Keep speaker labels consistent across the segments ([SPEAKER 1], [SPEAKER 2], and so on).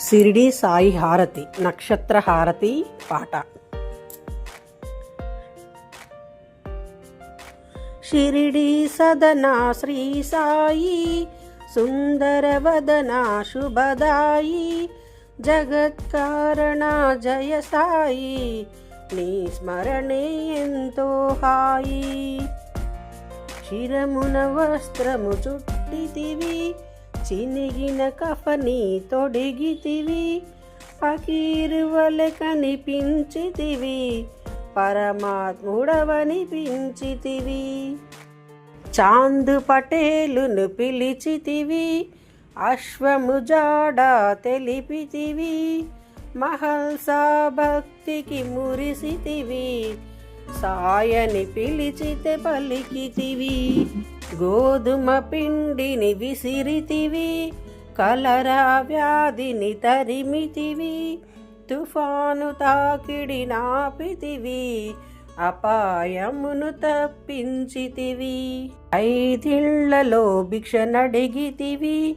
[SPEAKER 1] సిరిడి సాయి హారతి నక్షత్ర హారతి పాట. షిరిడి సదనా శ్రీ సాయి సుందరవదన శుభదాయి జగత్కారణ జయ సాయి నీ స్మరణే ఎంతో హాయి. చిరమున వస్త్రము చుట్టితివి చినిగిన కఫని తొడిగితివి ఫకీరువలె కనిపించితివి పరమాత్ముడవనిపించితివి. చాందు పటేలును పిలిచితివి అశ్వము జాడ తెలిపితివి మహల్సా భక్తికి మురిసితివి సాయని పిలిచితే పలికితివి. గోధుమ పిండిని విసిరితివి కలరా వ్యాధిని తరిమితివి తుఫాను తాకిడి నాపితివి అపాయమును తప్పించితివి. ఐదిళ్ళలో భిక్ష నడిగితివి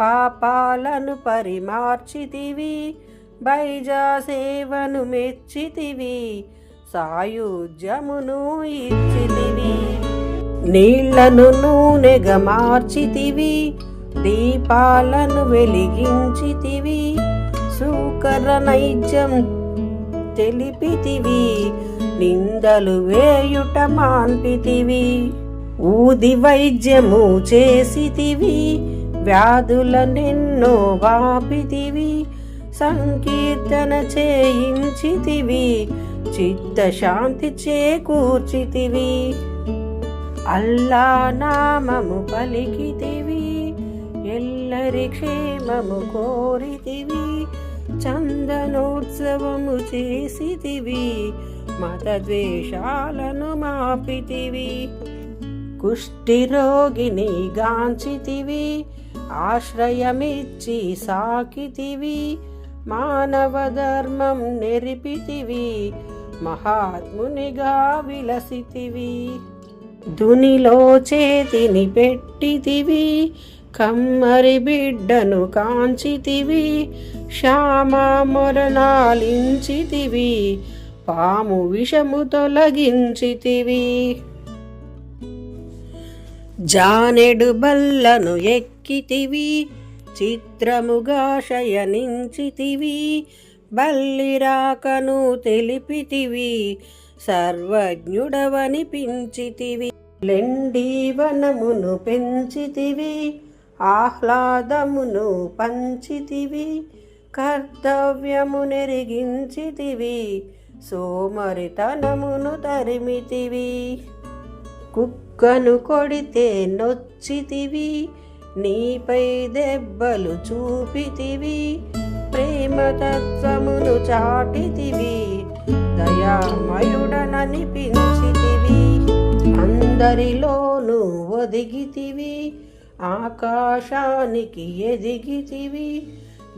[SPEAKER 1] పాపాలను పరిమార్చితివి బైజా సేవను మెచ్చితివి సాయుధ్యమును ఇచ్చితివి. నీళ్ళను నూనెగా మార్చితివి దీపాలను వెలిగించితివి సూకర నైజం తెలిపితివి నిందలు వేయుట మాన్పితివి ఊది వైద్యము చేసితివి వ్యాధులనెన్నో వాపితివి సంకీర్తన చేయించితివి చిత్తశాంతి చేకూర్చితివి. అల్లా నామము పలికితివి ఎల్లరి క్షేమము కోరితివి చందనోత్సవము చేసితివి మత ద్వేషాలను మాపితివి కుష్ఠిరోగిని గాంచితివి ఆశ్రయమిచ్చి సాకితివి మానవ ధర్మం నెరిపితివి మహాత్మునిగా విలసితివి. దునిలో చేతిని పెట్టితివి కమ్మరి బిడ్డను కాంచితివి శ్యామ మొరనాలించితివి పాము విషము తొలగించితివి. జానెడు బల్లను ఎక్కితివి చిత్రముగా శయనించితివి బల్లిరాకను తెలిపితివి సర్వజ్ఞుడవనిపించితివి. లెండి లెండీవనమును పెంచితివి ఆహ్లాదమును పంచితివి కర్తవ్యము నెరిగించితివి సోమరితనమును తరిమితివి. కుక్కను కొడితే నొచ్చితివి నీపై దెబ్బలు చూపితివి ప్రేమతత్వమును చాటితివి దయామయుడననిపించితివి. అందరిలోనూ ఒదిగితివి. ఆకాశానికి ఎదిగితివి.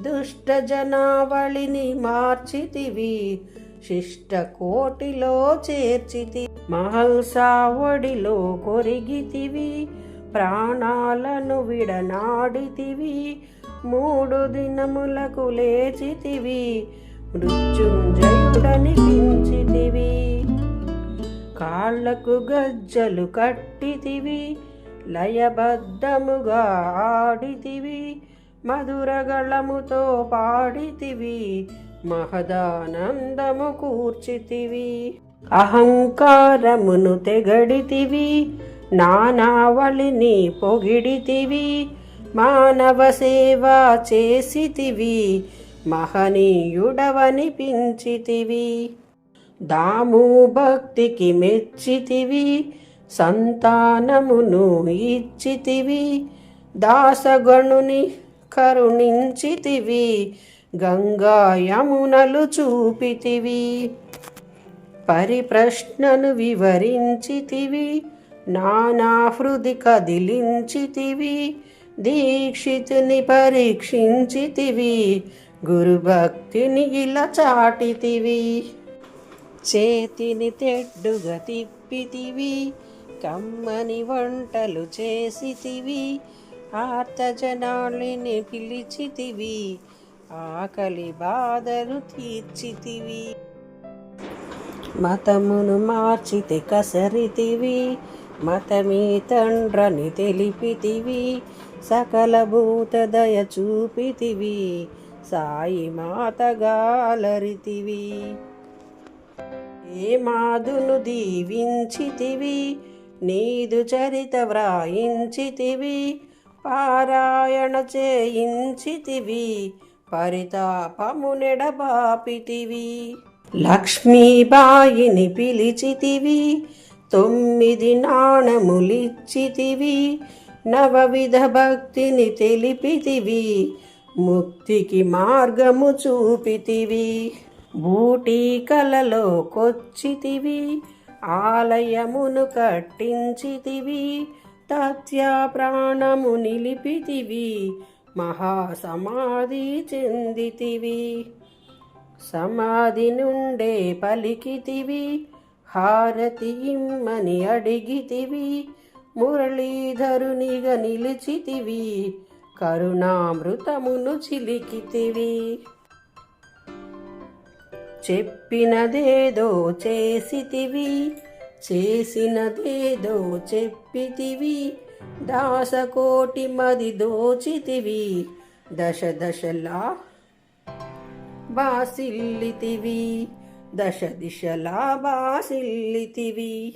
[SPEAKER 1] దుష్ట జనావళిని మార్చితివి. శిష్ట కోటిలో చేర్చితి. మహల్సా ఒడిలో కొరిగితివి. ప్రాణాలను విడనాడితివి. మూడు దినములకు లేచితివి. మృత్యుంజయుడనిపించితివి. కాళ్ళకు గజ్జలు కట్టితివి. లయబద్ధముగా ఆడితివి. మధురగళముతో పాడితివి. మహదానందము కూర్చితివి. అహంకారమును తెగడితివి. నానావళిని పొగిడితివి. మానవ సేవ చేసితివి. మహనీయుడవనిపించితివి. దాము భక్తికి మెచ్చితివి సంతానమును ఇచ్చితివి దాసగణుని కరుణించితివి గంగా యమునలు చూపితివి. పరిప్రశ్నను వివరించితివి నానా హృది కదిలించితివి దీక్షితుని పరీక్షించితివి గురుభక్తిని ఇలా చాటితివి. చేతిని తెడ్డుగా తిప్పితివి కమ్మని వంటలు చేసితివి ఆర్తజనాళిని పిలిచితివి ఆకలి బాధలు తీర్చితివి. మతమును మార్చితే కసరితివి మతమీ తండ్రని తెలిపితివి సకల భూత దయ చూపితివి సాయి మాతగాలరితివి ఏ మాదును దీవించితివి నీదు చరిత వ్రాయించితివి పారాయణ చేయించితివి పరితాపమునెడబాపితివి లక్ష్మీబాయిని పిలిచితివి తొమ్మిది నాణములిచ్చితివి నవవిధ భక్తిని తెలిపితివి ముక్తికి మార్గము చూపితివి బూటీ కలలో కొచ్చితివి ఆలయమును కట్టించితివి తత్యా ప్రాణము నిలిపితివి మహాసమాధి చెందితివి. సమాధి నుండే పలికితివి హారతి ఇమ్మని అడిగితివి మురళీధరునిగా నిలిచితివి కరుణామృతమును చిలికితివి. చెప్పినదేదో చేసితివి చేసినదేదో చెప్పితివి దాసకోటి మది దోచితివి దశ దశలా బాసిల్లితివి దశ దిశలా బాసిల్లితివి.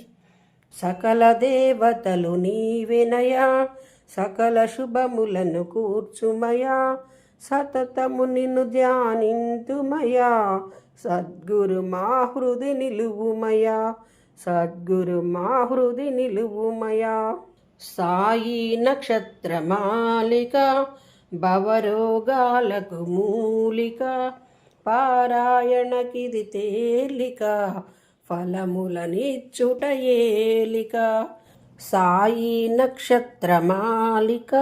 [SPEAKER 1] సకల దేవతలు నీవెనయా సకల శుభములను కూర్చుమయా. సతతము నిన్ను ధ్యానింతుమయా. సద్గురు మా హృది నిలువుమయా. సద్గురు మా హృది నిలువుమయా. సాయి నక్షత్రమాలిక భవరోగాలకు మూలిక పారాయణకిది తేలిక ఫలములనిచ్చుట ఏలిక. సాయి నక్షత్రమాలిక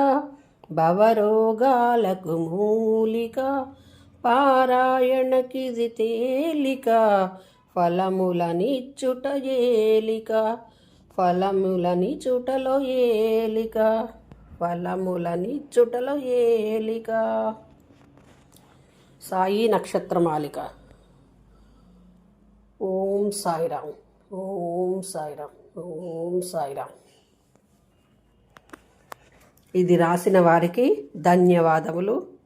[SPEAKER 1] భవరోగాలకు మూలిక పారాయణకిది తేలిక ఫలములనిచ్చుట ఏలిక ఫలములని చుటలో ఏలిక ఫలములని చుటలో ఏలిక. సాయి నక్షత్రమాలిక. ఓం సాయిరామ్. ఓం సాయిరాం ఓం సాయిరాం ఇది రాసిన వారికి ధన్యవాదములు.